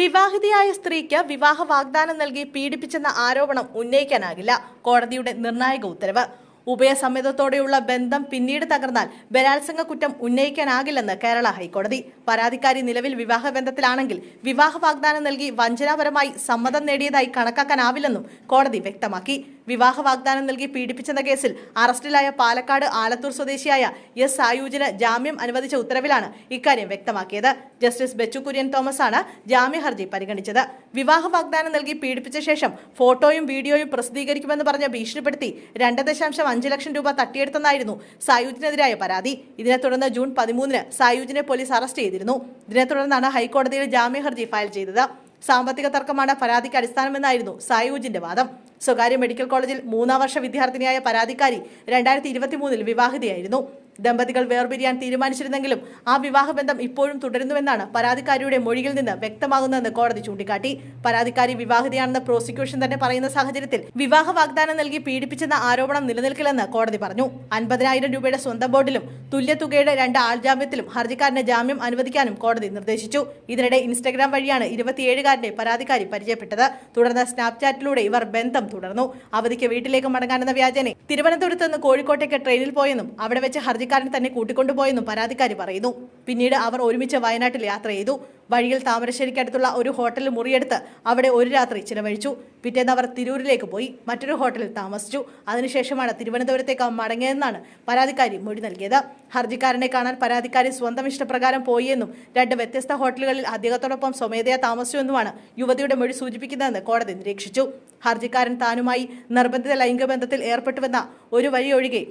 വിവാഹിതയായ സ്ത്രീക്ക് വിവാഹ വാഗ്ദാനം നൽകി പീഡിപ്പിച്ചെന്ന ആരോപണം ഉന്നയിക്കാനാകില്ല. കോടതിയുടെ നിർണായക ഉത്തരവ്. ഉഭയസമ്മതത്തോടെയുള്ള ബന്ധം പിന്നീട് തകർന്നാൽ ബലാത്സംഗ കുറ്റം ഉന്നയിക്കാനാകില്ലെന്ന് കേരള ഹൈക്കോടതി. പരാതിക്കാരി നിലവിൽ വിവാഹ ബന്ധത്തിലാണെങ്കിൽ വിവാഹ വാഗ്ദാനം നൽകി വഞ്ചനാപരമായി സമ്മതം നേടിയതായി കണക്കാക്കാനാവില്ലെന്നും കോടതി വ്യക്തമാക്കി. വിവാഹ വാഗ്ദാനം നൽകി പീഡിപ്പിച്ചെന്ന കേസിൽ അറസ്റ്റിലായ പാലക്കാട് ആലത്തൂർ സ്വദേശിയായ എസ് സായൂജിന് ജാമ്യം അനുവദിച്ച ഉത്തരവിലാണ് ഇക്കാര്യം വ്യക്തമാക്കിയത്. ജസ്റ്റിസ് ബെച്ചു കുര്യൻ തോമസ് ആണ് ജാമ്യ ഹർജി പരിഗണിച്ചത്. വിവാഹ വാഗ്ദാനം നൽകി പീഡിപ്പിച്ച ശേഷം ഫോട്ടോയും വീഡിയോയും പ്രസിദ്ധീകരിക്കുമെന്ന് പറഞ്ഞ് ഭീഷണിപ്പെടുത്തി രണ്ട് ദശാംശം അഞ്ച് ലക്ഷം രൂപ തട്ടിയെടുത്തെന്നായിരുന്നു സായൂജിനെതിരായ പരാതി. ഇതിനെ തുടർന്ന് ജൂൺ പതിമൂന്നിന് സായുജിനെ പോലീസ് അറസ്റ്റ് ചെയ്തിരുന്നു. ഇതിനെ തുടർന്നാണ് ഹൈക്കോടതിയിൽ ജാമ്യ ഹർജി ഫയൽ ചെയ്തത്. സാമ്പത്തിക തർക്കമാണ് പരാതിക്ക് അടിസ്ഥാനമെന്നായിരുന്നു സായൂജിന്റെ വാദം. സ്വകാര്യ മെഡിക്കൽ കോളേജിൽ മൂന്നാം വർഷ വിദ്യാർത്ഥിനിയായ പരാതിക്കാരി രണ്ടായിരത്തി ഇരുപത്തി മൂന്നിൽ വിവാഹിതയായിരുന്നു. ദമ്പതികൾ വേർപിരിയാൻ തീരുമാനിച്ചിരുന്നെങ്കിലും ആ വിവാഹബന്ധം ഇപ്പോഴും തുടരുന്നുവെന്നാണ് പരാതിക്കാരിയുടെ മൊഴിയിൽ നിന്ന് വ്യക്തമാകുന്നതെന്ന് കോടതി ചൂണ്ടിക്കാട്ടി. പരാതിക്കാരി വിവാഹിതയാണെന്ന് പ്രോസിക്യൂഷൻ തന്നെ പറയുന്ന സാഹചര്യത്തിൽ വിവാഹ വാഗ്ദാനം നൽകി പീഡിപ്പിച്ചെന്ന ആരോപണം നിലനിൽക്കില്ലെന്ന് കോടതി പറഞ്ഞു. അൻപതിനായിരം രൂപയുടെ സ്വന്തം ബോർഡിലും തുല്യ തുകയുടെ രണ്ട് ആൾജാമ്യത്തിലും ഹർജിക്കാരന് ജാമ്യം അനുവദിക്കാനും കോടതി നിർദ്ദേശിച്ചു. ഇതിനിടെ ഇൻസ്റ്റഗ്രാം വഴിയാണ് ഇരുപത്തിയേഴുകാരന്റെ പരാതിക്കാരി പരിചയപ്പെട്ടത്. തുടർന്ന് സ്നാപ്ചാറ്റിലൂടെ ഇവർ ബന്ധം തുടർന്നു. അവധിക്ക് വീട്ടിലേക്ക് മടങ്ങാനെന്ന വ്യാജനെ തിരുവനന്തപുരത്ത് നിന്ന് കോഴിക്കോട്ടേക്ക് ട്രെയിനിൽ പോയെന്നും അവിടെ വെച്ച് ഹർജിക്കാരൻ തന്നെ കൂട്ടിക്കൊണ്ടുപോയെന്നും പരാതിക്കാരി പറയുന്നു. പിന്നീട് അവർ ഒരുമിച്ച് വയനാട്ടിൽ യാത്ര ചെയ്തു. വഴിയിൽ താമരശ്ശേരിക്കടുത്തുള്ള ഒരു ഹോട്ടലിൽ മുറിയെടുത്ത് അവിടെ ഒരു രാത്രി ചിലവഴിച്ചു. പിറ്റേന്ന് അവർ തിരൂരിലേക്ക് പോയി മറ്റൊരു ഹോട്ടലിൽ താമസിച്ചു. അതിനുശേഷമാണ് തിരുവനന്തപുരത്തേക്ക് മടങ്ങിയതെന്നാണ് പരാതിക്കാരി മൊഴി നൽകിയത്. ഹർജിക്കാരനെ കാണാൻ പരാതിക്കാരി സ്വന്തം ഇഷ്ടപ്രകാരം പോയിയെന്നും രണ്ട് വ്യത്യസ്ത ഹോട്ടലുകളിൽ അദ്ദേഹത്തോടൊപ്പം സ്വമേധയാ താമസിച്ചുവെന്നുമാണ് യുവതിയുടെ മൊഴി സൂചിപ്പിക്കുന്നതെന്ന് കോടതി നിരീക്ഷിച്ചു. ഹർജിക്കാരൻ താനുമായി നിർബന്ധിത ലൈംഗിക ബന്ധത്തിൽ ഏർപ്പെട്ടുവെന്ന ഒരു വഴിയൊഴികെ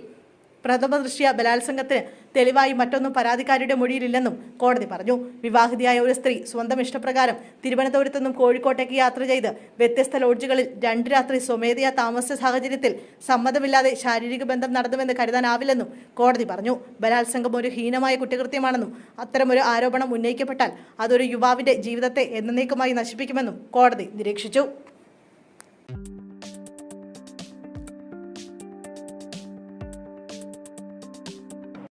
പ്രഥമ ദൃശ്യ ബലാത്സംഗത്തിന് തെളിവായി മറ്റൊന്നും പരാതിക്കാരിയുടെ മൊഴിയിലില്ലെന്നും കോടതി പറഞ്ഞു. വിവാഹിതയായ ഒരു സ്ത്രീ സ്വന്തം ഇഷ്ടപ്രകാരം തിരുവനന്തപുരത്ത് നിന്നും കോഴിക്കോട്ടേക്ക് യാത്ര ചെയ്ത് വ്യത്യസ്ത ലോഡ്ജുകളിൽ രണ്ട് രാത്രി സ്വമേധയാ താമസിച്ച സാഹചര്യത്തിൽ സമ്മതമില്ലാതെ ശാരീരിക ബന്ധം നടന്നുവെന്ന് കരുതാനാവില്ലെന്നും കോടതി പറഞ്ഞു. ബലാത്സംഗം ഒരു ഹീനമായ കുറ്റകൃത്യമാണെന്നും അത്തരമൊരു ആരോപണം ഉന്നയിക്കപ്പെട്ടാൽ അതൊരു യുവാവിന്റെ ജീവിതത്തെ എന്നേക്കുമായി നശിപ്പിക്കുമെന്നും കോടതി നിരീക്ഷിച്ചു.